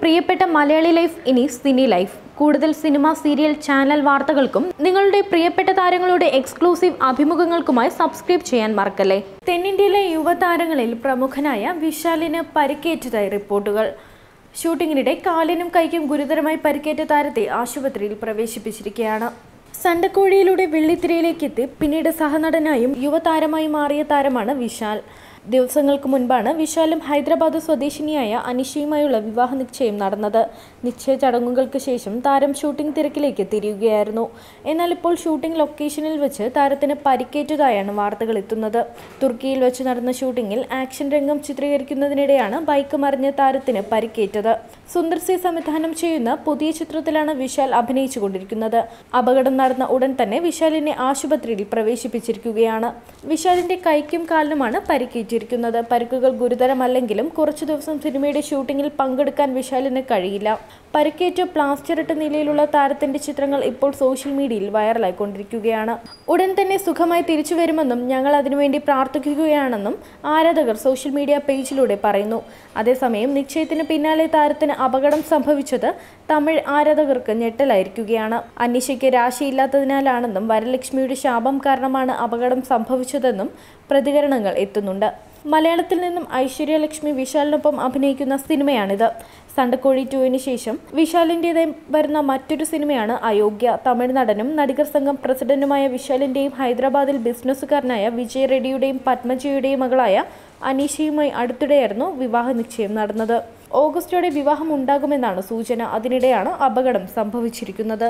പ്രിയപ്പെട്ട മലയാളി ലൈഫ് ഇനി cine life. കൂടുതൽ സിനിമ സീരിയൽ ചാനൽ വാർത്തകൾക്കും നിങ്ങളുടെ പ്രിയപ്പെട്ട താരങ്ങളുടെ എക്സ്ക്ലൂസീവ് അഭിമുഖങ്ങൾക്കുമായി സബ്സ്ക്രൈബ് ചെയ്യാൻ മറക്കല്ലേ? തെന്നിന്ത്യയിലെ യുവതാരങ്ങളിൽ പ്രമുഖനായ വിശാലിന് പരിക്കേറ്റതായി റിപ്പോർട്ടുകൾ. ഷൂട്ടിങ്ങിനിടെ കാലിനും കൈക്കും ഗുരുതരമായി പരിക്കേറ്റ താരത്തെ ആശുപത്രിയിൽ പ്രവേശിപ്പിച്ചിരിക്കുകയാണ്. സണ്ടക്കോഴിയിലൂടെ വെള്ളിത്തിരയിലേക്ക് എത്തി പിന്നീട് സഹനടനായും യുവതാരമായി മാറിയ താരമാണ് വിശാൽ. ദിവസങ്ങൾക്ക് മുൻപാണ് വിശാലും ഹൈദരാബാദ് സ്വദേശിനിയായ അനിഷയുമായുള്ള വിവാഹ നിശ്ചയം നടന്നത്. നിശ്ചയ ചടങ്ങുകൾക്ക് ശേഷം താരം ഷൂട്ടിംഗ് തിരക്കിലേക്ക് തിരിയുകയായിരുന്നു. എന്നാൽ ഇപ്പോൾ ഷൂട്ടിംഗ് ലൊക്കേഷനിൽ വെച്ച് താരത്തിന് പരിക്കേറ്റതായാണ് വാർത്തകൾ എത്തുന്നത്. തുർക്കിയിൽ വെച്ച് നടന്ന ഷൂട്ടിംഗിൽ ആക്ഷൻ രംഗം ചിത്രീകരിക്കുന്നതിനിടെയാണ് ബൈക്ക് മറിഞ്ഞ് താരത്തിന് പരിക്കേറ്റത്. സുന്ദർ സി സംവിധാനം ചെയ്യുന്ന പുതിയ ചിത്രത്തിലാണ് വിശാൽ അഭിനയിച്ചുകൊണ്ടിരിക്കുന്നത്. അപകടം നടന്ന ഉടൻ തന്നെ വിശാലിനെ ആശുപത്രിയിൽ പ്രവേശിപ്പിച്ചിരിക്കുകയാണ്. വിശാലിന്റെ കൈക്കും കാലിനുമാണ് പരിക്കേറ്റിരിക്കുന്നത് പരിക്കുകൾ ഗുരുതരമല്ലെങ്കിലും കുറച്ചു ദിവസം സിനിമയുടെ ഷൂട്ടിങ്ങിൽ പങ്കെടുക്കാൻ വിശാലിന് കഴിയില്ല. പരിക്കേറ്റ പ്ലാസ്റ്റർ ഇട്ട നിലയിലുള്ള താരത്തിന്റെ ചിത്രങ്ങൾ ഇപ്പോൾ സോഷ്യൽ മീഡിയയിൽ വൈറലായിക്കൊണ്ടിരിക്കുകയാണ്. ഉടൻ തന്നെ സുഖമായി തിരിച്ചു വരുമെന്നും ഞങ്ങൾ അതിനുവേണ്ടി പ്രാർത്ഥിക്കുകയാണെന്നും ആരാധകർ സോഷ്യൽ മീഡിയ പേജിലൂടെ പറയുന്നു. അതേസമയം നിശ്ചയത്തിന് പിന്നാലെ താരത്തിന് അപകടം സംഭവിച്ചത് തമിഴ് ആരാധകർക്ക് ഞെട്ടലായിരിക്കുകയാണ്. അന്വേഷയ്ക്ക് രാശിയില്ലാത്തതിനാലാണെന്നും വരലക്ഷ്മിയുടെ ശാപം കാരണമാണ് അപകടം സംഭവിച്ചതെന്നും പ്രതികരണങ്ങൾ എത്തുന്നുണ്ട്. മലയാളത്തിൽ നിന്നും ഐശ്വര്യലക്ഷ്മി വിശാലിനൊപ്പം അഭിനയിക്കുന്ന സിനിമയാണിത്. സണ്ടക്കോഴി ടുവിന് ശേഷം വിശാലിന്റെതായി വരുന്ന മറ്റൊരു സിനിമയാണ് അയോഗ്യ. തമിഴ് നടനും നടികർ സംഘം പ്രസിഡന്റുമായ വിശാലിന്റെയും ഹൈദരാബാദിൽ ബിസിനസ്സുകാരനായ വിജയ് റെഡ്ഡിയുടെയും പത്മജിയുടെയും മകളായ അനീഷയുമായി അടുത്തിടെയായിരുന്നു വിവാഹ നിശ്ചയം നടന്നത്. ഓഗസ്റ്റോടെ വിവാഹം ഉണ്ടാകുമെന്നാണ് സൂചന. അതിനിടെയാണ് അപകടം സംഭവിച്ചിരിക്കുന്നത്.